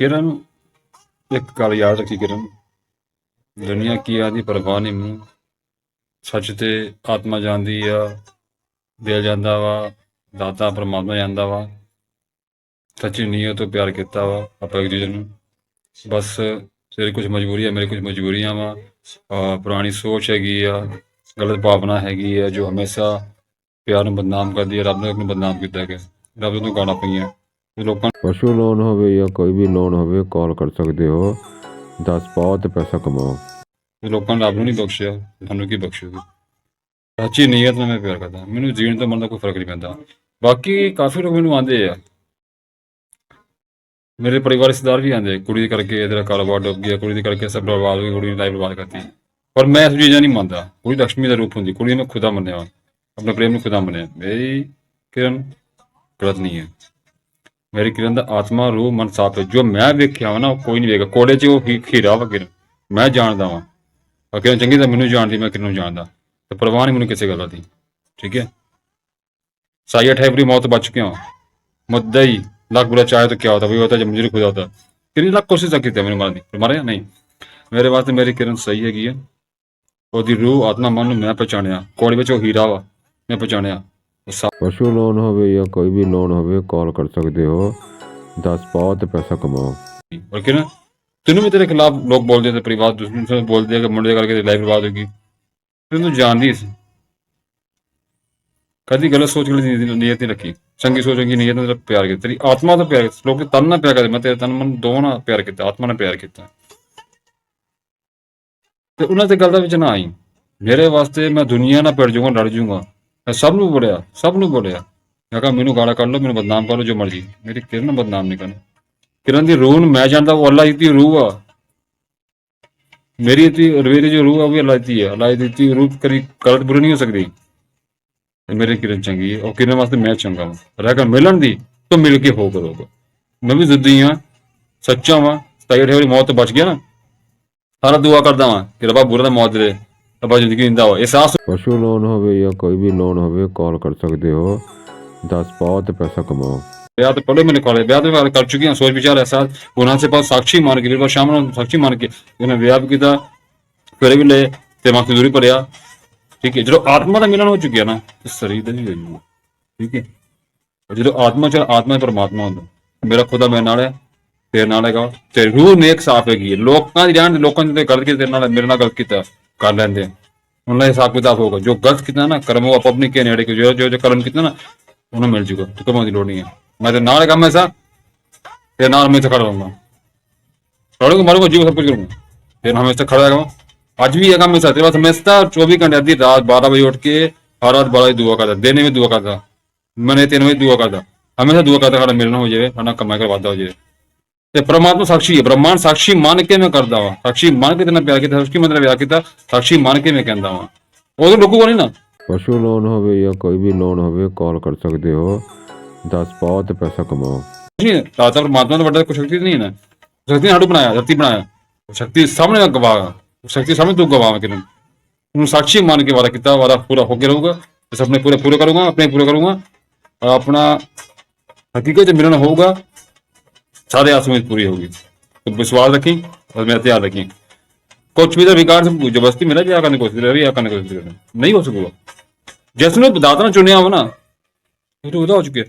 ਕਿਰਨ, ਇੱਕ ਗੱਲ ਯਾਦ ਰੱਖੀ ਕਿਰਨ। ਦੁਨੀਆ ਕੀ ਆਦੀ ਪਰਵਾਹ ਨਹੀਂ ਮੂੰ ਸੱਚ ਤੇ ਆਤਮਾ ਜਾਂਦੀ ਆ, ਦਿਲ ਜਾਂਦਾ ਵਾ, ਦਾਤਾ ਪਰਮਾਤਮਾ ਜਾਂਦਾ ਵਾ। ਸੱਚੀ ਨੀਅਤ ਤੋਂ ਪਿਆਰ ਕੀਤਾ ਵਾ ਆਪਾਂ ਇੱਕ ਦੂਜੇ ਨੂੰ। ਬਸ ਤੇਰੀ ਕੁਝ ਮਜਬੂਰੀ ਆ, ਮੇਰੀ ਕੁਝ ਮਜਬੂਰੀਆਂ ਵਾ। ਪੁਰਾਣੀ ਸੋਚ ਹੈਗੀ ਆ, ਗਲਤ ਭਾਵਨਾ ਹੈਗੀ ਆ, ਜੋ ਹਮੇਸ਼ਾ ਪਿਆਰ ਨੂੰ ਬਦਨਾਮ ਕਰਦੀ ਹੈ ਰੱਬ ਨੇ ਨੂੰ ਬਦਨਾਮ ਕੀਤਾ ਹੈ ਰੱਬ ਨੂੰ ਗਾਣਾ ਪਈਆਂ। ਲੋਕਾਂ ਪਸ਼ੂ ਲੋਨ ਹੋਵੇ ਜਾਂ ਕੋਈ ਵੀ ਲੋਨ ਹੋਵੇ ਕਾਲ ਕਰ ਸਕਦੇ ਹੋ। 10 ਪਾਓ ਤੇ ਪੈਸਾ ਕਮਾਓ। ਲੋਕਾਂ ਨੇ ਰੱਬ ਨੂੰ ਨਹੀਂ ਬਖਸ਼ਿਆ ਤੁਹਾਨੂੰ ਕੀ ਬਖਸ਼ੂਗੀ? ਸੱਚੀ ਨੀਅਤ ਨਾਲ ਮੈਂ ਪਿਆਰ ਕਰਦਾ ਮੈਨੂੰ ਜੀਣ ਤੋਂ ਮਰਨ ਦਾ ਕੋਈ ਫ਼ਰਕ ਨਹੀਂ ਪੈਂਦਾ। ਬਾਕੀ ਕਾਫੀ ਲੋਕ ਮੈਨੂੰ ਆਂਦੇ ਆ। ਮੇਰੇ ਪਰਿਵਾਰ ਰਿਸ਼ਤੇਦਾਰ ਵੀ ਆਂਦੇ ਕੁੜੀ ਦੇ ਕਰਕੇ ਇਹਦਾ ਕਾਰੋਬਾਰ ਡੁੱਬ ਗਿਆ ਕੁੜੀ ਦੇ ਕਰਕੇ ਸਭ ਬਰਬਾਦ ਹੋ ਗਈ ਕੁੜੀ ਦੀ ਲਾਈਫ ਬਰਬਾਦ ਕਰਤੀ। ਪਰ ਮੈਂ ਇਸ ਚੀਜ਼ਾਂ ਨਹੀਂ ਮੰਨਦਾ। ਕੁੜੀ ਲక్ష్ਮੀ ਦਾ ਰੂਪ ਹੁੰਦੀ। ਕੁੜੀ ਨੂੰ ਖੁਦਾ ਮੰਨਿਆ। ਆਪਣੇ ਪ੍ਰੇਮ ਨੂੰ ਖੁਦਾ ਮੰਨਿਆ। ਮੇਰੀ ਕਿਰਨ ਗਲਤ ਨਹੀਂ ਹੈ। ਮੇਰੇ ਕਿਰਨ ਦਾ ਆਤਮਾ, ਰੂਹ, ਮਨ ਸਾਥ ਜੋ ਮੈਂ ਵੇਖਿਆ ਵਾ ਨਾ, ਉਹ ਕੋਈ ਨਹੀਂ ਵੇਖਿਆ ਕੋਲੇ 'ਚ ਉਹ ਖੀਰਾ ਵਾ ਕਿਰਨ। ਮੈਂ ਜਾਣਦਾ ਵਾਂ। ਅਕਿਰਨ ਚੰਗੀ ਤਾਂ ਮੈਨੂੰ ਜਾਣਦੀ, ਮੈਂ ਕਿਰਨ ਜਾਣਦਾ। ਤੇ ਪਰਵਾਹ ਨਹੀਂ ਮੈਨੂੰ ਕਿਸੇ ਗੱਲ ਦੀ। ਠੀਕ ਹੈ? ਸਾਇਆ ਠੈਬਰੀ ਮੌਤ ਬਚ ਚੁੱਕੇ ਹਾਂ ਮਦਈ, ਲੱਖ ਬੁਰਾ ਚਾਹੇ ਤਾਂ ਕਿਆ ਹੋਤਾ ਵੀ ਹੋਤਾ ਜੇ ਮੁਝੇ ਖੁਦਾ ਹੋਤਾ ਕਿੰਨੀ ਲੱਖ ਕੋਸ਼ਿਸ਼ ਕੀਤੀ ਮੈਨੂੰ ਮਾਰਨ ਦੀ। ਮਾਰਿਆ? ਨਹੀਂ। ਮੇਰੇ ਵਾਸਤੇ ਮੇਰੀ ਕਿਰਨ ਸਹੀ ਹੈਗੀ ਆ। ਉਹਦੀ ਰੂਹ, ਆਤਮਾ, ਮਨ ਨੂੰ ਮੈਂ ਪਛਾਣਿਆ। ਕੋੜੇ ਵਿੱਚ ਉਹ ਹੀਰਾ ਵਾ, ਮੈਂ ਪਛਾਣਿਆ। ਪਸ਼ੂ ਲੋਨ ਹੋਵੇ ਜਾਂ ਕੋਈ ਵੀ ਲੋਨ ਹੋਵੇ ਕਾਲ ਕਰ ਸਕਦੇ ਹੋ। ਦਸ ਪਾਓ ਪੈਸਾ ਕਮਾਓ। ਓਕੇ ਨਾ ਤੈਨੂੰ ਵੀ ਤੇਰੇ ਖਿਲਾਫ ਲੋਕ ਬੋਲਦੇ ਤੇ ਪਰਿਵਾਰ ਦੁਸ਼ਮਣ ਸੇ ਬੋਲਦੇ ਆ ਕਿ ਮੁੰਡੇ ਕਰਕੇ ਤੇ ਲਾਈਫ ਬਰਬਾਦ ਹੋ ਗਈ। ਤੈਨੂੰ ਜਾਣਦੀ ਸੀ। ਕਦੀ ਗਲਤ ਸੋਚ ਗਲਤ ਨੀਅਤ ਨਹੀਂ ਰੱਖੀ। ਚੰਗੀ ਸੋਚ, ਚੰਗੀ ਨੀਅਤ ਨਾਲ ਪਿਆਰ ਕੀਤਾ। ਤੇਰੀ ਆਤਮਾ ਦਾ ਪਿਆਰ ਕੀਤਾ। ਲੋਕ ਤਨ ਨਾਲ ਪਿਆਰ ਕਰਦੇ। ਮੈਂ ਤੇਰੇ ਤਨ ਮਨ ਦੋਵਾਂ ਨਾਲ ਪਿਆਰ ਕੀਤਾ। ਆਤਮਾ ਨਾਲ ਪਿਆਰ ਕੀਤਾ। ਤੇ ਉਹਨਾਂ ਤੇ ਗੱਲ ਦਾ ਵਿੱਚ ਨਾ ਆਈ। ਮੇਰੇ ਵਾਸਤੇ ਮੈਂ ਦੁਨੀਆ ਨਾਲ ਪੜ ਜੂਗਾ, ਲੜ ਜਾਊਗਾ ਮੈਂ ਸਭ ਨੂੰ ਬੋਲਿਆ, ਸਭ ਨੂੰ ਬੋਲਿਆ। ਮੈਂ ਕਿਹਾ, ਮੈਨੂੰ ਗਾਲਾਂ ਕੱਢ ਲਓ, ਮੈਨੂੰ ਬਦਨਾਮ ਕਰ ਲਓ, ਜੋ ਮਰਜ਼ੀ। ਮੇਰੀ ਕਿਰਨ ਬਦਨਾਮ ਨਹੀਂ ਕਰਨਾ। ਕਿਰਨ ਦੀ ਰੂਹ ਨੂੰ ਮੈਂ ਜਾਣਦਾ, ਉਹ ਅੱਲਾਹ ਦੀ ਰੂਹ ਆ। ਮੇਰੀ ਦੀ ਮੇਰੀ ਜੋ ਰੂਹ ਆ, ਉਹ ਵੀ ਅੱਲਾਹ ਦੀ ਹੈ ਅੱਲਾਹ ਦੀ ਰੂਹ ਕਰੀ ਗਲਤ ਬੁਰੀ ਨਹੀਂ ਹੋ ਸਕਦੀ। ਤੇ ਮੇਰੀ ਕਿਰਨ ਚੰਗੀ ਹੈ ਉਹ ਕਿਰਨ ਵਾਸਤੇ ਮੈਂ ਚੰਗਾ ਹਾਂ ਰਹਿ ਕੇ ਮਿਲਣ ਦੀ ਤਾਂ ਮਿਲ ਕੇ ਹੋ ਕਰੋਗਾ। ਮੈਂ ਵੀ ਜ਼ਿੱਦੀ ਹਾਂ ਸੱਚਾ ਵਾਂ। ਸਤਾਈ ਅਠਾਈ ਵਾਰੀ ਮੌਤ ਤੋਂ ਬਚ ਗਿਆ ਨਾ। ਸਾਰਾ ਦੁਆ ਕਰਦਾ ਵਾਂ ਕਿ ਰੱਬਾ ਬੁਰਾ ਦਾ ਮੌਤ ਦੇ। ਰੱਬਾ ਜ਼ਿੰਦਗੀ ਦਿੰਦਾ ਹੋ ਅਹਿਸਾਸ ਪਸ਼ੂ ਲੋਨ ਹੋਵੇ ਜਾਂ ਕੋਈ ਵੀ ਲੋਨ ਹੋਵੇ ਕਾਲ ਕਰ ਸਕਦੇ ਹੋ। 10 ਪਾਓ ਪੈਸਾ ਕਮਾਓ। ਵਿਆਹ ਤੋਂ ਪਹਿਲੇ ਮੈਨੇ ਕਾਲੇ ਵਿਆਹ ਤੋਂ ਬਾਅਦ ਕਰ ਚੁੱਕੀ ਹਾਂ ਸੋਚ ਵਿਚਾਰ ਅਹਿਸਾਸ ਉਹਨਾਂ ਸੇ ਬਾਅਦ ਸਾਖੀ ਮਾਰ ਕੇ ਵਾ ਸ਼ਾਮ ਸਾਖੀ ਮਾਰ ਕੇ ਉਹਨੇ ਵਿਆਹ ਵੀ ਕੀਤਾ ਫਿਰ ਵੀ ਲੈ ਤੇ ਮਾਂ ਦੂਰੀ ਪੜਿਆ ਠੀਕ ਹੈ ਜਦੋਂ ਆਤਮਾ ਦਾ ਮਿਲਣ ਹੋ ਚੁੱਕਿਆ ਨਾ ਤੇ ਸਰੀਰ ਦਾ ਵੀ ਹੋ ਜੂਗਾ ਠੀਕ ਹੈ ਜਦੋਂ ਆਤਮਾ ਚ ਆਤਮਾ ਪਰਮਾਤਮਾ ਹੁੰਦਾ ਮੇਰਾ ਖੁਦਾ ਮੇਰੇ ਨਾਲ ਹੈ ਤੇਰੇ ਨਾਲ ਹੈਗਾ ਤੇ ਰੂਹ ਨੇਕ ਸਾਫ਼ ਹੈਗੀ ਲੋਕਾਂ ਦੀ ਜਾਨ ਲੋਕਾਂ ਨੇ ਗਲਤ ਕੀਤੀ ਨਾਲ ਮੇਰੇ ਨਾਲ ਗਲਤ ਕੀਤਾ। ਕਰ ਲੈਂਦੇ ਆ ਉਹਨਾਂ ਦਾ ਹਿਸਾਬ ਕਿਤਾਬ ਹੋਗਾ ਜੋ ਗਲਤ ਕੀਤਾ ਨਾ ਕਰਮ ਉਹ ਆਪ ਆਪਣੀ ਕੇ ਨੇੜੇ ਕਿ ਜੋ ਜੋ ਜੋ ਕਰਮ ਕੀਤਾ ਨਾ ਉਹਨੂੰ ਮਿਲ ਜੂਗਾ ਤੂੰ ਕਮਾਉਣ ਦੀ ਲੋੜ ਨਹੀਂ ਹੈ ਮੈਂ ਤੇ ਨਾਲ ਕੰਮ ਐਸਾ ਤੇ ਨਾਲ ਮੈਂ ਤੇ ਖੜਾ ਰਹੂੰਗਾ ਖੜੂੰਗਾ ਮਾਰੂੰਗਾ ਜੀਵ ਸਭ ਕੁਝ ਕਰੂੰਗਾ ਫਿਰ ਹਮੇਸ਼ਾ ਖੜਾ ਹੈਗਾ ਅੱਜ भी ये काम मेरे साथ है बस हमेशा चौबीस घंटे आधी रात बारह बजे उठ के हर रात बारह बजे दुआ करता दिन में दुआ करता मैंने तीन बजे दुआ करता हमेशा दुआ करता खड़ा मिलना हो जाए खाना कमाई कर वादा हो जाए ਤੇ ਪ੍ਰਮਾਤਮਾ ਸਾਖੀ ਹੈ ਬ੍ਰਹਮਾਂਡ ਸਾਖੀ ਮੰਨ ਕੇ ਮੈਂ ਕਰਦਾ ਵਾਂ? ਸਾਖੀ ਮੰਨ ਕੇ ਤੇਨਾਂ ਪਿਆਰ ਕੀਤਾ ਸਾਖੀ ਕੇ ਵਿਆਹ ਕੀਤਾ ਸਾਖੀ ਮੰਨ ਕੇ ਮੈਂ ਕਹਿੰਦਾ ਵਾਂ? ਉਹ ਲੋਕੂ ਨਹੀਂ ਨਾ? ਪਸ਼ੂ ਲੋਨ ਹੋਵੇ ਜਾਂ ਕੋਈ ਵੀ ਲੋਨ ਹੋਵੇ ਕਾਲ ਕਰ ਸਕਦੇ ਹੋ। 10 ਪਾਓ ਤੇ ਪੈਸਾ ਕਮਾਓ। ਨਹੀਂ ਦਾਤਾ ਪਰਮਾਤਮਾ ਤੋਂ ਵੱਡਾ ਕੋਈ ਸ਼ਕਤੀ ਨਹੀਂ ਹੈ ਨਾ? ਸ਼ਕਤੀ ਨੇ ਸਾਡੂ ਬਣਾਇਆ ਧਰਤੀ ਬਣਾਇਆ। ਸ਼ਕਤੀ ਸਾਹਮਣੇ ਗਵਾ ਉਹ ਸ਼ਕਤੀ ਸਾਹਮਣੇ ਤੂੰ ਗਵਾ ਕੇ ਉਹਨੂੰ ਸਾਖੀ ਮੰਨ ਕੇ ਵਾਦਾ ਕੀਤਾ ਵਾਦਾ ਪੂਰਾ ਹੋ ਕੇ ਰਹੂਗਾ। ਤੇ ਸਪਨੇ ਪੂਰੇ ਪੂਰੇ ਕਰੂੰਗਾ ਆਪਣੇ ਪੂਰੇ ਕਰੂੰਗਾ। ਆਪਣਾ ਹਕੀਕਤ ਮਿਲਣ ਹੋਊਗਾ। ਸਾਰੇ ਆਸ ਉਮੀਦ पूरी होगी तो विश्वास रखी और मेरा तैयार रखी कुछ भी तो विकार से जबरदस्ती मेरा क्या करने की कोशिश कर रही है करने की कोशिश कर रही है। नहीं हो सकूगा ਜਿਸ ਨੂੰ ਦਾਤਾ ਨੇ ਚੁਣਿਆ ਵਾ ਨਾ ਉਹ ਤਾਂ ਉਹਦਾ ਹੋ ਚੁੱਕਿਆ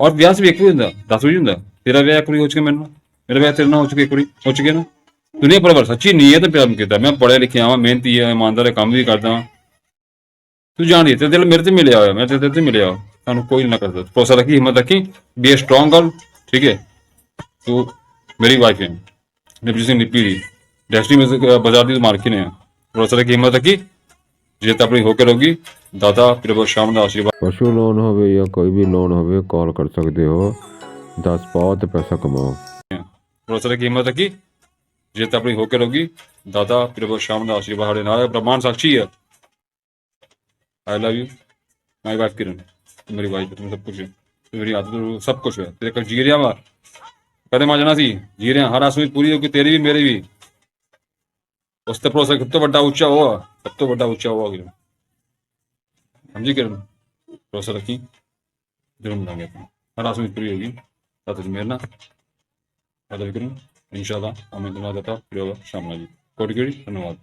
ਔਰ ਵਿਆਹ ਸਿਰਫ ਇੱਕ ਵੀ ਹੁੰਦਾ 10 ਵੀ ਹੁੰਦਾ ਤੇਰਾ ਵਿਆਹ ਇੱਕ ਵਾਰੀ ਹੋ ਚੁੱਕਿਆ ਮੈਨੂੰ ਮੇਰਾ ਵਿਆਹ ਤੇਰੇ ਨਾਲ ਹੋ ਚੁੱਕਿਆ ਇੱਕ ਵਾਰੀ ਹੋ ਚੁੱਕਿਆ ਨਾ ਦੁਨੀਆ ਪਰ ਸੱਚੀ ਨੀਅਤ ਪਿਆਰ ਕੀਤਾ ਮੈਂ ਪੜ੍ਹਿਆ ਲਿਖਿਆ ਹਾਂ ਮਿਹਨਤੀ ਹਾਂ ਇਮਾਨਦਾਰ ਹਾਂ, ਕੰਮ ਵੀ ਕਰਦਾ ਹਾਂ ਤੂੰ ਜਾਣੀ ਤੇ ਦਿਲ ਮੇਰੇ ਤੇ ਮਿਲਿਆ ਹੋਇਆ ਮੈਂ ਤੇ ਤੇਰੇ ਤੇ ਮਿਲਿਆ ਹੋਇਆ। ਤੁਹਾਨੂੰ ਕੋਈ ਨਾ ਕਰਦਾ ਭਰੋਸਾ ਰੱਖੀ ਹਿੰਮਤ ਰੱਖੀ ਬੀ ਅ ਸਟਰੋਂਗ ਗਰਲ ਠੀਕ ਹੈ ਤੂੰ ਮੇਰੀ ਵਾਈਫ ਹੈ ਨਿਪਜੀ ਸਿੰਘ ਨਿੱਪੀ ਦੀ ਡੈਸਟੀ ਬਾਜ਼ਾਰ ਦੀ ਮਾਲਕਿਨ ਹੈ ਭਰੋਸਾ ਰੱਖੀ ਹਿੰਮਤ ਰੱਖੀ ਜੇ ਤਾਂ ਆਪਣੀ ਹੋ ਕੇ ਰਹੂਗੀ ਦਾਦਾ ਪ੍ਰਭੂ ਸ਼ਾਮ ਦਾ ਆਸ਼ੀਰਵਾਦ। ਪਸ਼ੂ ਲੋਨ ਹੋਵੇ ਜਾਂ ਕੋਈ ਵੀ ਲੋਨ ਹੋਵੇ ਕਾਲ ਕਰ ਸਕਦੇ ਹੋ। 10 ਪਾਓ ਤੇ ਪੈਸਾ ਕਮਾਓ। ਭਰੋਸਾ ਰੱਖੀ ਹਿੰਮਤ ਰੱਖੀ ਜੇ ਤਾਂ ਆਪਣੀ ਹੋ ਕੇ ਰਹੂਗੀ ਦਾਦਾ ਪ੍ਰਭੂ ਸ਼ਾਮ ਦਾ ਆਸ਼ੀਰਵਾਦ ਸਾਡੇ ਨਾਲ ਪ੍ਰਮਾਣ ਸਾਖੀ ਹੈ I love you my wife Kiran ਮੇਰੀ ਵਾਈਫ ਤੂੰ ਸਭ ਕੁਝ ਮੇਰੀ ਆਦਤ ਸਭ ਕੁਝ ਹੈ। ਤੇਰੇ ਕੋਲ ਜੀ ਰਿਹਾ ਵਾ ਕਦੇ ਮਾ ਸੀ? ਜੀ ਰਿਹਾ, ਹਰ ਆਸਮੀ ਪੂਰੀ ਹੋ ਕੇ ਤੇਰੀ ਵੀ, ਮੇਰੀ ਵੀ। ਉਸ ਤੇ ਭਰੋਸਾ ਸਭ ਤੋਂ ਵੱਡਾ ਉੱਚਾ ਉਹ ਆ, ਸਭ ਤੋਂ ਵੱਡਾ ਉੱਚਾ ਉਹ ਆ ਕਿਰਨ। ਸਮਝੀ ਕਿਰਨ? ਭਰੋਸਾ ਰੱਖੀ? ਜ਼ਰੂਰ ਮਿਲਾਂਗੇ ਆਪਾਂ। ਹਰ ਆਸਮੀ ਪੂਰੀ ਹੋਗੀ ਤਾਂ ਤੁਸੀਂ ਮੇਰੇ ਨਾਲ। ਵਾਦਾ ਵੀ ਇਨਸ਼ਾਅੱਲਾ ਅਮਨ ਤੁਹਾਨੂੰ ਦਾਤਾ ਪ੍ਰਯੋਗ ਸ਼ਾਮਲਾ ਜੀ। ਕੋਟੀ ਕੋਟੀ ਧੰਨਵਾਦ।